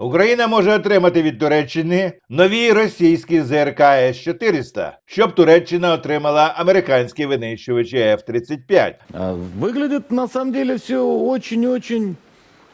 Україна може отримати від Туреччини нові російські ЗРК С-400, щоб Туреччина отримала американські винищувачі F-35. Виглядить на самом деле все очень-очень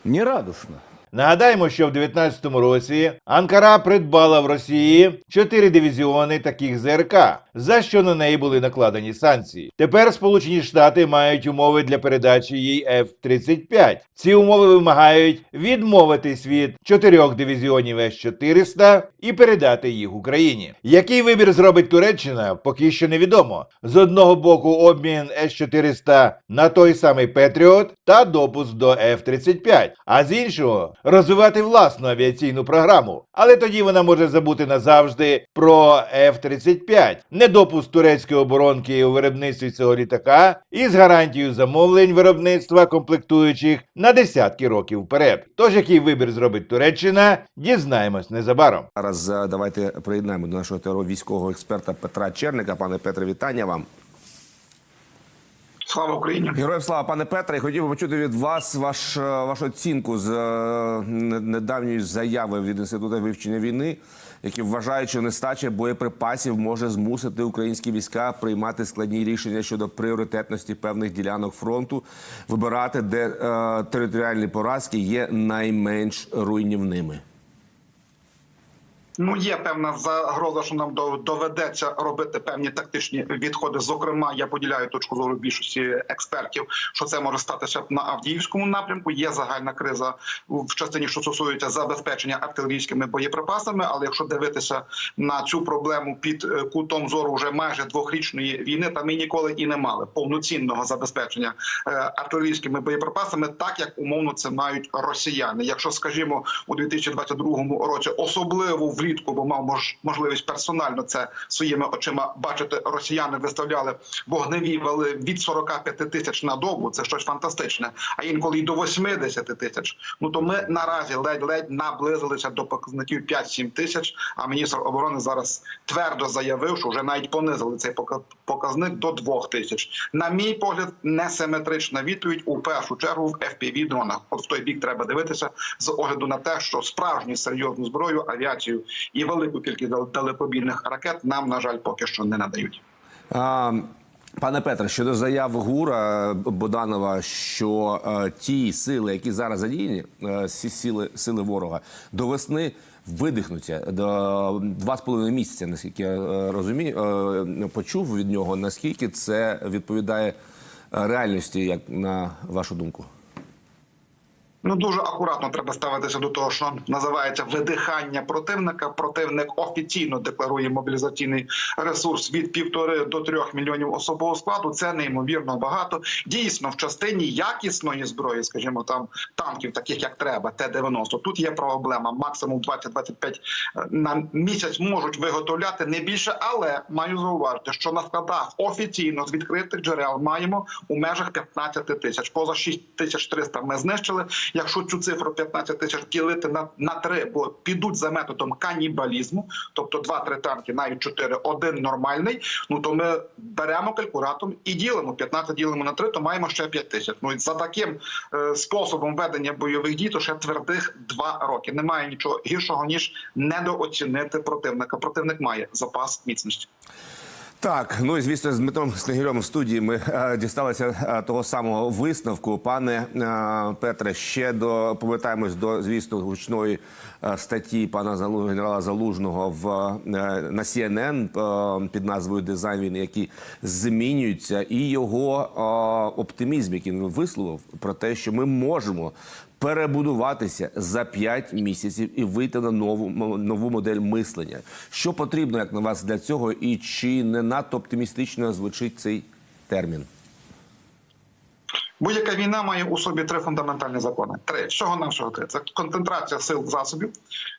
нерадостно. Нагадаємо, що в 19-му році Анкара придбала в Росії чотири дивізіони таких ЗРК, за що на неї були накладені санкції. Тепер Сполучені Штати мають умови для передачі їй F-35. Ці умови вимагають відмовитись від чотирьох дивізіонів С-400 і передати їх Україні. Який вибір зробить Туреччина, поки що невідомо. З одного боку обмін С-400 на той самий Петріот та допуск до F-35, а з іншого розвивати власну авіаційну програму. Але тоді вона може забути назавжди про F-35, недопуск турецької оборонки у виробництві цього літака і з гарантією замовлень виробництва комплектуючих на десятки років вперед. Тож який вибір зробить Туреччина, дізнаємось незабаром. Зараз е, давайте приєднаємо до нашого терор військового експерта Петра Черника. Пане Петре, вітання вам. Слава Україні! Героям слава, пане Петре. Хотів би почути від вас ваш, е, вашу оцінку з е, недавньої заяви від інституту вивчення війни, які вважають, що нестача боєприпасів може змусити українські війська приймати складні рішення щодо пріоритетності певних ділянок фронту, вибирати, де е, територіальні поразки є найменш руйнівними. Ну є певна загроза, що нам до- доведеться робити певні тактичні відходи. Зокрема, я поділяю точку зору більшості експертів, що це може статися на Авдіївському напрямку. Є загальна криза в частині, що стосується забезпечення артилерійськими боєприпасами. Але якщо дивитися на цю проблему під е, кутом зору вже майже двохрічної війни, та ми ніколи і не мали повноцінного забезпечення е, артилерійськими боєприпасами, так як умовно це мають росіяни. Якщо скажімо у 2022 році, особливо влітку, бо мав мож- можливість персонально це своїми очима бачити, росіяни виставляли вогневі вали від 45 тисяч на добу. Це щось фантастичне, а інколи й до 80 тисяч. Ну то ми наразі ледь-ледь наблизилися до показників 5-7 тисяч. А міністр оборони зараз твердо заявив, що вже навіть понизили цей пока- показник до 2 тисяч. На мій погляд, несиметрична відповідь у першу чергу в fpv дронах. От в той бік треба дивитися з огляду на те, що справжню серйозну зброю, авіацію і велику кількість дал- далекобійних ракет нам на жаль поки що не надають. А, Пане Петре, щодо заяв гура Боданова, що е, ті сили, які зараз задіяні, е, сили, сили ворога, до весни видихнуться до два з половиною місяця, наскільки я е, розумію, е, почув від нього, наскільки це відповідає е, реальності, як на вашу думку? Ну дуже акуратно треба ставитися до того, що називається видихання противника. Противник офіційно декларує мобілізаційний ресурс від півтори до трьох мільйонів особового складу. Це неймовірно багато. Дійсно, в частині якісної зброї, скажімо, там танків, таких як треба, Т-90, Тут є проблема. Максимум 20-25 на місяць можуть виготовляти не більше, але маю зауважити, що на складах офіційно з відкритих джерел маємо у межах 15 тисяч. Поза 6300 ми знищили. Якщо цю цифру 15 тисяч ділити на, на 3, бо підуть за методом канібалізму, тобто 2-3 танки, навіть 4, один нормальний. Ну то ми беремо калькулятор і ділимо 15 ділимо на 3, то маємо ще 5 тисяч. Ну і за таким е, способом ведення бойових дій, то ще твердих 2 роки. Немає нічого гіршого ніж недооцінити противника. Противник має запас міцності. Так, ну і звісно, з Дмитром Снегирем в студії ми е, дісталися е, того самого висновку. Пане е, Петре, ще до повертаємось до звісно гучної е, статті пана Залу, генерала Залужного в е, на CNN е, під назвою Дизайн війни, які змінюються, і його е, оптимізм, який він висловив про те, що ми можемо перебудуватися за 5 місяців і вийти на нову нову модель мислення. Що потрібно, як на вас, для цього, і чи не надто оптимістично звучить цей термін? Будь-яка війна має у собі три фундаментальні закони. Три всього навсього три. Це концентрація сил засобів,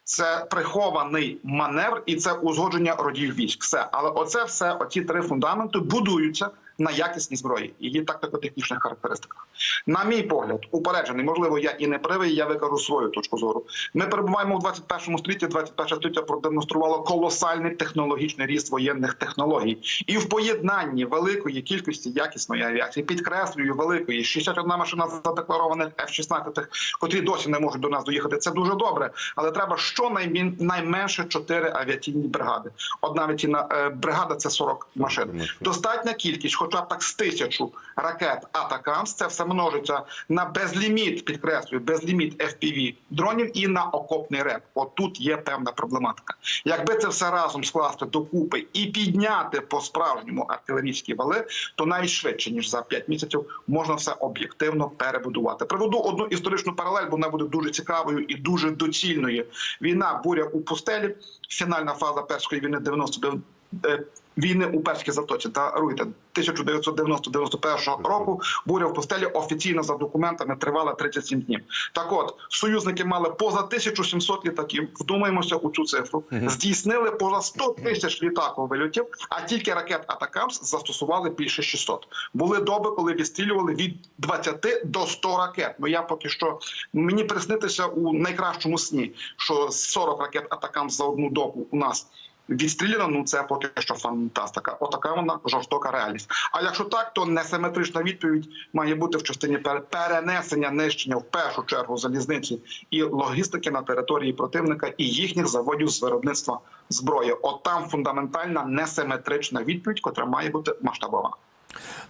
це прихований маневр і це узгодження родів військ. Все, але оце все, оці три фундаменти будуються на якісній зброї, її тактико-технічних характеристиках. На мій погляд, упереджений, можливо, я і не правий, я викажу свою точку зору. Ми перебуваємо у 21 столітті. 21 століття продемонструвало колосальний технологічний ріст воєнних технологій, і в поєднанні великої кількості якісної авіації, підкреслюю, великої 61 машина задекларованих F-16, котрі досі не можуть до нас доїхати. Це дуже добре, але треба щонайменше 4 авіаційні бригади. Одна авіаційна е, бригада це 40 машин. Достатня кількість, хоча б так з тисячу ракет Атакамс. Це все множиться на безліміт, підкреслюю, безліміт FPV дронів і на окопний реп. От тут є певна проблематика. Якби це все разом скласти докупи і підняти по справжньому артилерійські вали, то навіть швидше ніж за 5 місяців можна все об'єктивно перебудувати. Приведу одну історичну паралель, бо вона буде дуже цікавою і дуже доцільною. Війна буря у пустелі, фінальна фаза першої війни 99 е, Війни у перській затоці та Руйте 1990-91 року буря в пустелі офіційно за документами тривала 37 днів. Так от союзники мали поза 1700 літаків. Вдумаємося у цю цифру. Здійснили поза 100 тисяч літакових вильотів, а тільки ракет Атакамс застосували більше 600. Були доби, коли відстрілювали від 20 до 100 ракет. Ну я поки що мені приснитися у найкращому сні, що 40 ракет Атакамс за одну добу у нас. Відстріляно, ну це поки що фантастика. Отака вона жорстока реальність. А якщо так, то несиметрична відповідь має бути в частині пере- перенесення нищення в першу чергу залізниці і логістики на території противника і їхніх заводів з виробництва зброї. От там фундаментальна несиметрична відповідь, котра має бути масштабована.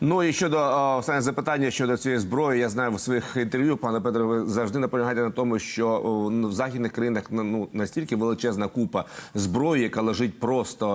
Ну і щодо останнє запитання щодо цієї зброї, я знаю в своїх інтерв'ю, пане Петре, ви завжди наполягаєте на тому, що в західних країнах ну настільки величезна купа зброї, яка лежить просто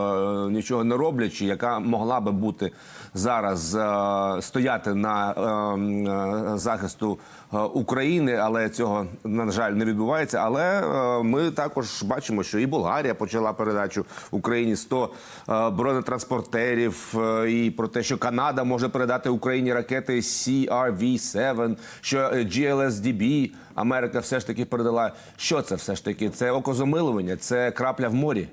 е, нічого не роблячи, яка могла би бути зараз е, стояти на е, е, захисту України, але цього на жаль не відбувається. Але е, ми також бачимо, що і Болгарія почала передачу Україні 100 е, бронетранспортерів, е, і про те, що Канада може передати Україні ракети CRV-7, що е, GLSDB Америка все ж таки передала. Що це все ж таки? Це окозамилування, це крапля в морі.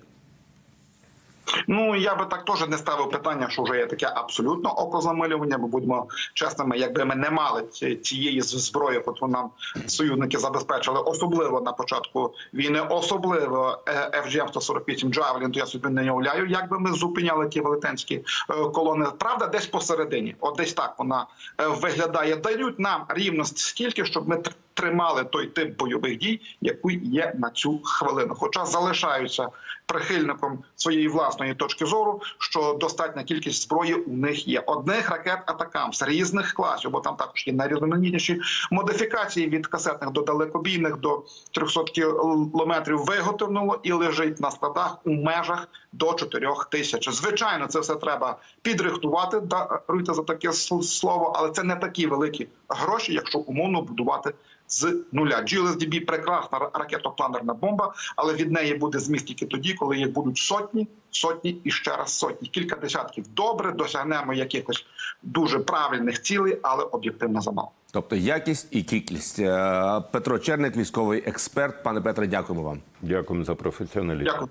Ну я би так теж не ставив питання, що вже є таке абсолютно окозамилювання. Бо будьмо чесними, якби ми не мали ці- цієї зброї, яку нам союзники забезпечили, особливо на початку війни, особливо е, FGM 148 Javelin, то я собі не уявляю, як би ми зупиняли ті велетенські е, колони. Правда, десь посередині, от десь так вона е, виглядає. Дають нам рівно стільки, щоб ми тримали той тип бойових дій, який є на цю хвилину. Хоча залишаються прихильником своєї власної точки зору, що достатня кількість зброї у них є. Одних ракет Атакамс різних класів, бо там також є найрізноманітніші модифікації від касетних до далекобійних до 300 кілометрів виготовлено і лежить на складах у межах до 4 тисяч. Звичайно, це все треба підрихтувати. Даруйте за таке слово, але це не такі великі гроші, якщо умовно будувати з нуля. GLSDB – прекрасна ра- ракетопланерна бомба, але від неї буде зміст тільки тоді, коли їх будуть сотні, сотні і ще раз сотні. Кілька десятків добре досягнемо якихось дуже правильних цілей, але об'єктивно замало. Тобто якість і кількість. Е, Петро Черник, військовий експерт. Пане Петре, дякуємо вам. Дякуємо за професіоналізм. Дякую.